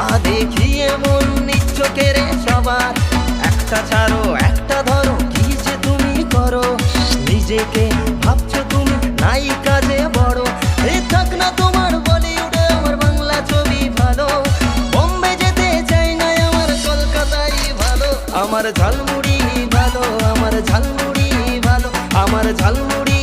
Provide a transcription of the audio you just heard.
জলবা দেখিয়ে মন নিচ্ছ কেড়ে সবার। একটা ছাড়ো, একটা ধরো, কি যে তুমি করো। নিজেকে ভাবছ তুমি নাই কাজে বড়। না তোমার বাংলা ছবি ভালো। বোম্বে যেতে চাই না, আমার ভালো। আমার ঝালমুড়ি ভালো, আমার ঝালমুড়ি ভালো। আমার ঝালমুড়ি